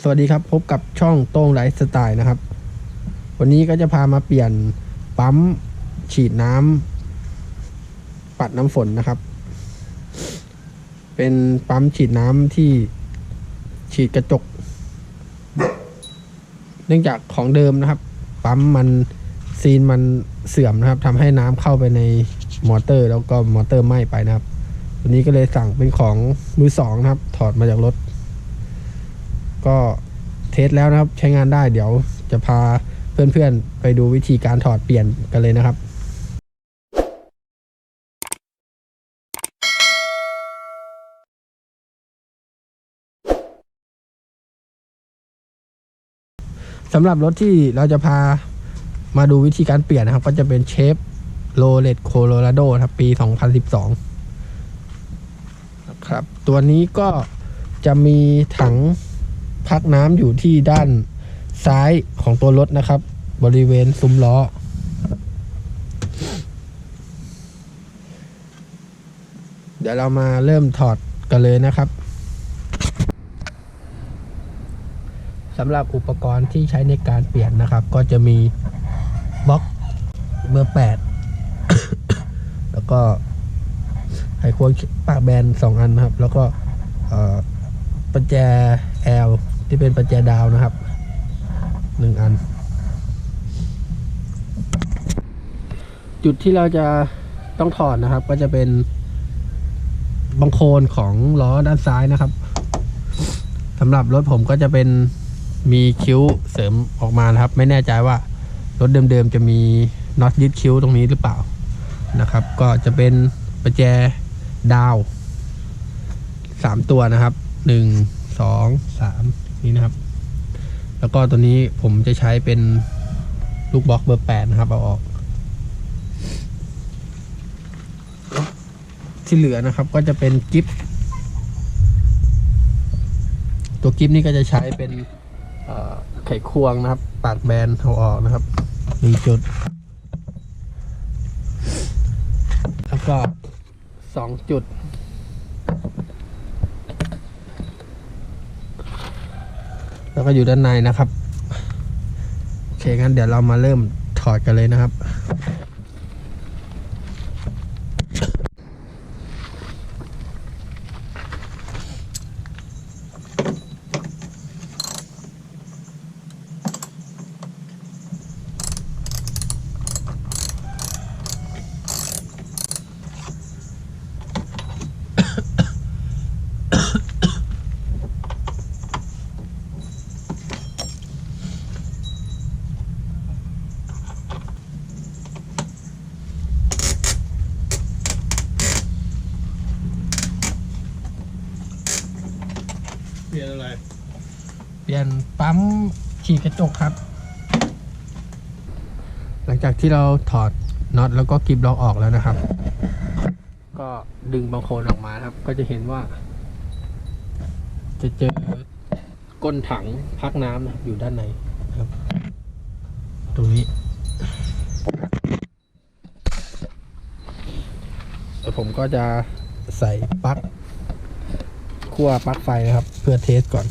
สวัสดีครับพบกับช่องโต้งไลฟ์สไตล์นะครับ วันนี้ก็จะพามาเปลี่ยนปั๊มฉีดน้ำปัดน้ำฝนนะครับ เป็นปั๊มฉีดน้ำที่ฉีดกระจก เนื่องจากของเดิมนะครับ ปั๊มมันซีนมันเสื่อมนะครับทำให้น้ำเข้าไปในมอเตอร์ แล้วก็มอเตอร์ไหม้ไปนะครับ วันนี้ก็เลยสั่งเป็นของมือสองนะครับ ถอดมาจากรถ ก็เทสแล้วนะครับใช้งานได้เดี๋ยวจะพาเพื่อนๆ ไปดูวิธีการถอดเปลี่ยนกันเลยนะครับสำหรับรถที่เราจะพามาดูวิธีการเปลี่ยนนะครับ ก็จะเป็นเชฟโรเลตโคโลราโดครับ ปี 2012 นะครับ ตัวนี้ก็จะมีถัง พักน้ำอยู่ที่ด้านซ้ายของตัวรถนะครับ บริเวณซุ้มล้อ เดี๋ยวเรามาเริ่มถอดกันเลยนะครับสำหรับอุปกรณ์ที่ใช้ในการเปลี่ยนนะครับ ก็จะมีบล็อกเบอร์8แล้วก็ไขควงปากแบนสองอันนะครับ แล้วก็ประแจ L ที่เป็นประแจดาวนะครับหนึ่งอัน จุดที่เราจะต้องถอดนะครับ ก็จะเป็นบังโคลนของล้อด้านซ้ายนะครับสำหรับรถผมก็จะเป็นมีคิ้วเสริมออกมานะครับ ไม่แน่ใจว่ารถเดิมๆจะมีน็อตยึดคิ้วตรงนี้หรือเปล่านะครับ ก็จะเป็นประแจดาวสามตัวนะครับหนึ่งสองสาม นี่นะครับ แล้วก็ตัวนี้ผมจะใช้เป็นลูกบล็อกเบอร์แปดนะครับ เอาออก ที่เหลือนะครับก็จะเป็นกิฟตัวกิฟนี่ก็จะใช้เป็นไขควงนะครับ ปากแบนเอาออกนะครับหนึ่งจุด แล้วก็สองจุด แล้วก็อยู่ด้านในนะครับ โอเคงั้นเดี๋ยวเรามาเริ่มถอดกันเลยนะครับ ลี่ยนอะไร เปลี่ยนปั๊มฉีดกระจกครับ หลังจากที่เราถอดน็อตแล้วก็กริบล็อกออกแล้วนะครับ ก็ดึงบางโคลนออกมาครับ ก็จะเห็นว่า จะเจอก้นถังพักน้ำนะครับอยู่ด้านในนะครับ ตรงนี้แล้วผมก็จะใส่ปลั๊ก ขั้วปลั๊กไฟนะครับ เพื่อเทสก่อน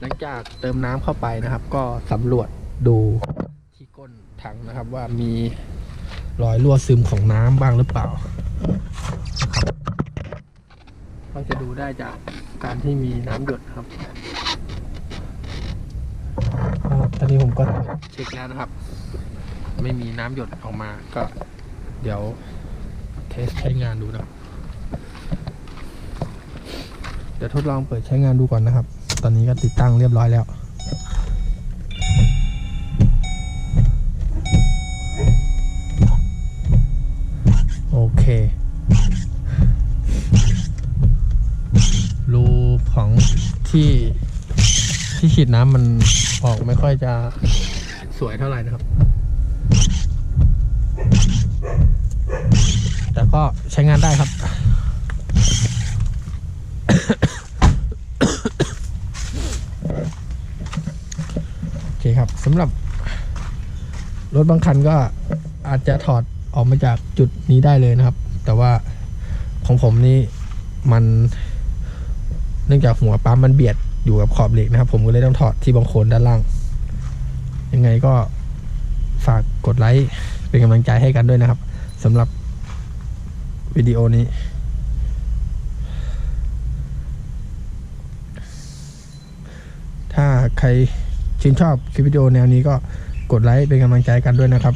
หลังจากเติมน้ำเข้าไปนะครับ ก็สำรวจดูที่ก้นถังนะครับว่ามีรอยรั่วซึมของน้ำบ้างหรือเปล่านะครับก็จะดูได้จากการที่มีน้ำหยดครับอ่าตอนนี้ผมก็เช็คแล้วนะครับ ไม่มีน้ำหยดออกมาก็เดี๋ยวเทสใช้งานดูนะครับเดี๋ยวทดลองเปิดใช้งานดูก่อนนะครับ ตอนนี้ก็ติดตั้งเรียบร้อยแล้ว โอเค รูของที่ที่ฉีดน้ำมันออกไม่ค่อยจะสวยเท่าไหร่นะครับ แต่ก็ใช้งานได้ครับ โอเคครับสำหรับรถบางคันก็อาจจะถอดออกมาจากจุดนี้ได้เลยนะครับ แต่ว่าของผมนี่มัน เนื่องจากหัวปั๊มมันเบียดอยู่กับขอบเหล็กนะครับ ผมก็เลยต้องถอดที่บังโคลนด้านล่าง ยังไงก็ฝากกดไลค์เป็นกำลังใจให้กันด้วยนะครับสำหรับวิดีโอนี้ถ้าใคร ชื่นชอบคลิปวิดีโอแนวนี้ก็กดไลค์เป็นกำลังใจกันด้วยนะครับ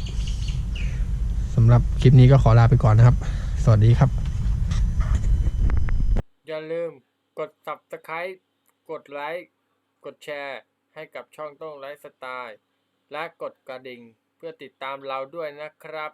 สำหรับคลิปนี้ก็ขอลาไปก่อนนะครับ สวัสดีครับ อย่าลืมกด subscribe กดไลค์ กดแชร์ให้กับช่องโต้องไลฟ์สไตล์ และกดกระดิ่งเพื่อติดตามเราด้วยนะครับ